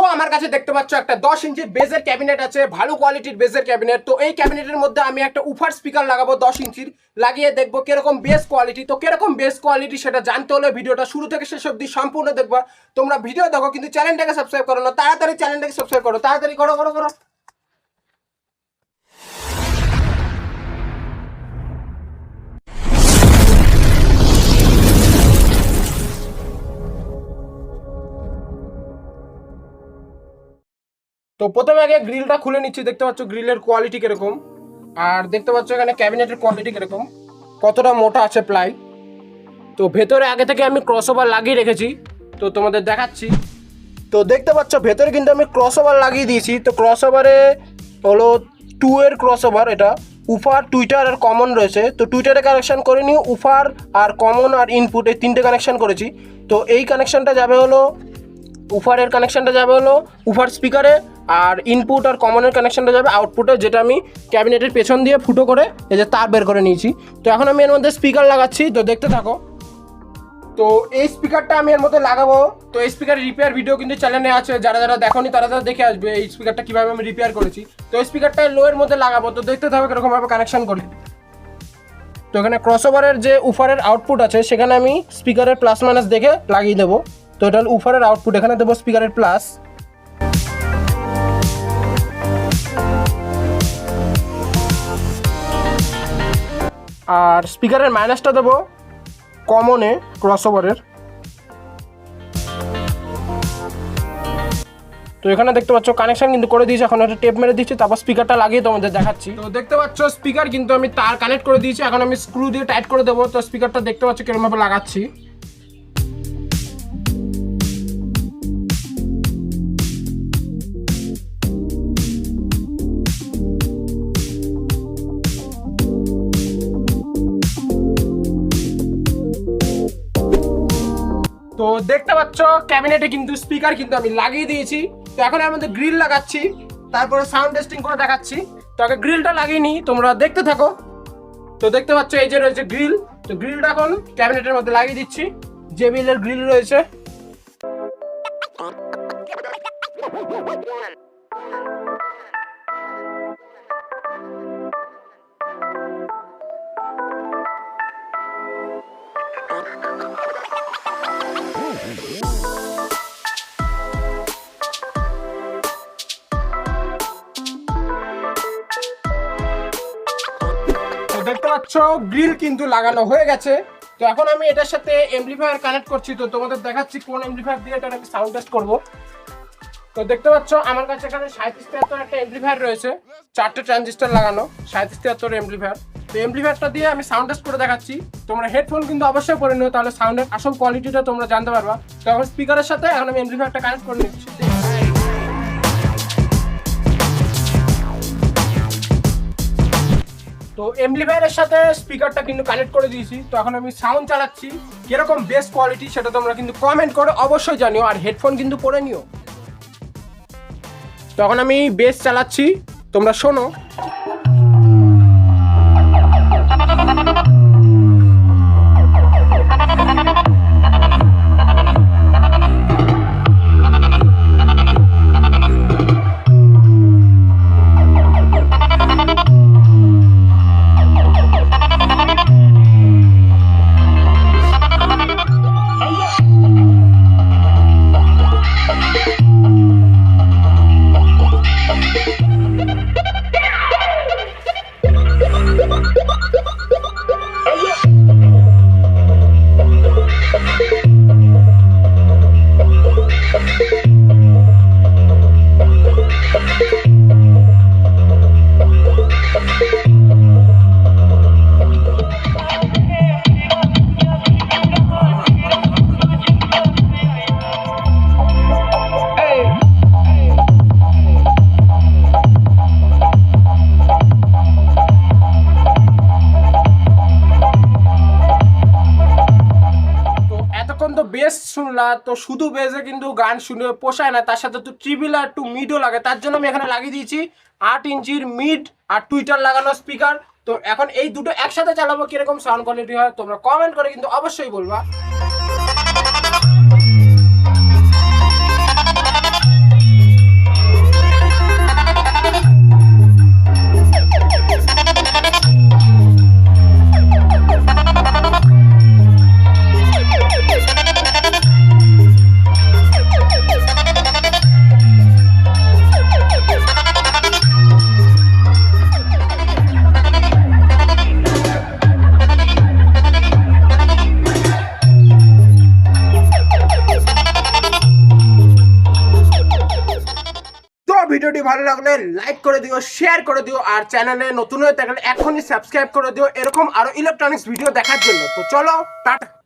তো আমার কাছে দেখতে পাচ্ছ একটা দশ ইঞ্চির বেজের ক্যাবিনেট আছে, ভালো কোয়ালিটির বেজের ক্যাবিনেট। তো এই ক্যাবিনেটের মধ্যে আমি একটা উফার স্পিকার লাগাবো দশ ইঞ্চির। লাগিয়ে দেখব কীরকম বেস কোয়ালিটি। তো কীরকম বেস কোয়ালিটি সেটা জানতে হলে ভিডিওটা শুরু থেকে শেষ অব্দি সম্পূর্ণ দেখবা। তোমরা ভিডিও দেখো, কিন্তু চ্যানেলটাকে সাবস্ক্রাইব করো না। তাড়াতাড়ি চ্যানেলটাকে সাবস্ক্রাইব করো, তাড়াতাড়ি করো করো করো। তো প্রথমে আগে গ্রিলটা খুলে নিচ্ছি, দেখতে পাচ্ছ গ্রিলের কোয়ালিটি কীরকম। আর দেখতে পাচ্ছ এখানে ক্যাবিনেটের কোয়ালিটি কীরকম, কতটা মোটা আছে প্লাই। তো ভেতরে আগে থেকে আমি ক্রস ওভার লাগিয়ে রেখেছি, তো তোমাদের দেখাচ্ছি। তো দেখতে পাচ্ছ ভেতরে কিন্তু আমি ক্রস ওভার লাগিয়ে দিয়েছি, তো ক্রস ওভারে হলো টু এর ক্রস ওভার এটা। উফার টুইটার আর কমন রয়েছে, তো টুইটারে কানেকশন করিনি উফার আর কমন আর ইনপুট এই তিনটে কানেকশন করেছি। তো এই কানেকশানটা যাবে হলো, উফারের কানেকশানটা যাবে হলো, উফার স্পিকারে আর ইনপুট আর কমনের কানেকশানটা যাবে আউটপুটে যেটা আমি ক্যাবিনেটের পেছন দিয়ে ফুটো করে এই যে তার বের করে নিয়েছি। তো এখন আমি এর মধ্যে স্পিকার লাগাচ্ছি, তো দেখতে থাকো। তো এই স্পিকারটা আমি এর মধ্যে লাগাবো। তো এই স্পিকার রিপেয়ার ভিডিও কিন্তু চ্যানেলে আছে, যারা যারা দেখোনি তারা তারা দেখে আসবে এই স্পিকারটা কীভাবে আমি রিপেয়ার করেছি। তো এই স্পিকারটা লোয়ের মধ্যে লাগাবো, তো দেখতে থাকো কিরকমভাবে কানেকশান করি। তো এখানে ক্রসওভারের যে উফারের আউটপুট আছে, সেখানে আমি স্পিকারের প্লাস মাইনাস দেখে লাগিয়ে দেবো। তো এটা উফারের আউটপুট এখানে দেবো স্পিকারের প্লাস আর স্পিকারের মাইনাসটা দেবো কমনে ক্রস ওভারের তো এখানে দেখতে পাচ্ছ কানেকশন কিন্তু করে দিয়েছি, এখন একটা টেপ মেরে দিচ্ছি, তারপর স্পিকারটা লাগিয়ে তোমাদের দেখাচ্ছি। তো দেখতে পাচ্ছ স্পিকার কিন্তু আমি তার কানেক্ট করে দিয়েছি, এখন আমি স্ক্রু দিয়ে টাইট করে দেবো, তো স্পিকারটা দেখতে পাচ্ছ কেরমভাবে লাগাচ্ছি। তো দেখতে পাচ্ছ ক্যাবিনেটে কিন্তু স্পিকার কিন্তু আমি লাগিয়ে দিয়েছি। তো এখন এর মধ্যে গ্রিল লাগাচ্ছি, তারপরে সাউন্ড টেস্টিং করে দেখাচ্ছি। তো আগে গ্রিলটা লাগিয়ে তোমরা দেখতে থাকো। তো দেখতে পাচ্ছ, এই যে রয়েছে গ্রিল তো গ্রিলটা এখন ক্যাবিনেটের মধ্যে লাগিয়ে দিচ্ছি। জেবিএল এর গ্রিল রয়েছে। পাচ্ছ গ্রিল কিন্তু লাগানো হয়ে গেছে। তো এখন আমি এটার সাথে এমপ্লিফায়ার কানেক্ট করছি। তো তোমাদের দেখাচ্ছি কোন এমপ্লিফায়ার দিয়ে এটা আমি সাউন্ড টেস্ট করব। তো দেখতে পাচ্ছ, আমার কাছে এখানে সাঁত্রিশ তিয়াত্তর একটা এমপ্লিফায়ার রয়েছে। চারটে ট্রানজিস্টার লাগানো সাঁত্রিশ তিয়াত্তর এমপ্লিফায়ার তো এমপ্লিফায়ারটা দিয়ে আমি সাউন্ড টেস্ট করে দেখাচ্ছি। তোমরা হেডফোন কিন্তু অবশ্যই করে নিও, তাহলে সাউন্ডের আসল কোয়ালিটিটা তোমরা জানতে পারবা। তো এখন স্পিকারের সাথে এখন আমি এমপ্লিফায়ারটা কানেক্ট করে নিচ্ছি। তো এমপ্লিফায়ারের সাথে স্পিকারটা কিন্তু কানেক্ট করে দিয়েছি। তো এখন আমি সাউন্ড চালাচ্ছি। কীরকম বেস্ট কোয়ালিটি সেটা তোমরা কিন্তু কমেন্ট করে অবশ্যই জানিও, আর হেডফোন কিন্তু পরে নিও। তখন আমি বেস চালাচ্ছি। তোমরা শোনো। এতক্ষণ তো বেস শুনলা, তো শুধু বেসে কিন্তু গান শুনে পোষায় না, তার সাথে তো ট্রিবিল আর টু মিডও লাগে, তার জন্য আমি এখানে লাগিয়ে দিয়েছি আট ইঞ্চির মিড আর টুইটার লাগানো স্পিকার তো এখন এই দুটো একসাথে চালাবো, কীরকম সাউন্ড কোয়ালিটি হয়, তোমরা কমেন্ট করে কিন্তু অবশ্যই বলবা। ভিডিওটি ভালো লাগলে লাইক করে দিও শেয়ার করে দিও, আর চ্যানেলে নতুন হয়ে থাকলে এখনই সাবস্ক্রাইব করে দিও। এরকম আরও ইলেকট্রনিক্স ভিডিও দেখার জন্য। তো চলো, টাটা।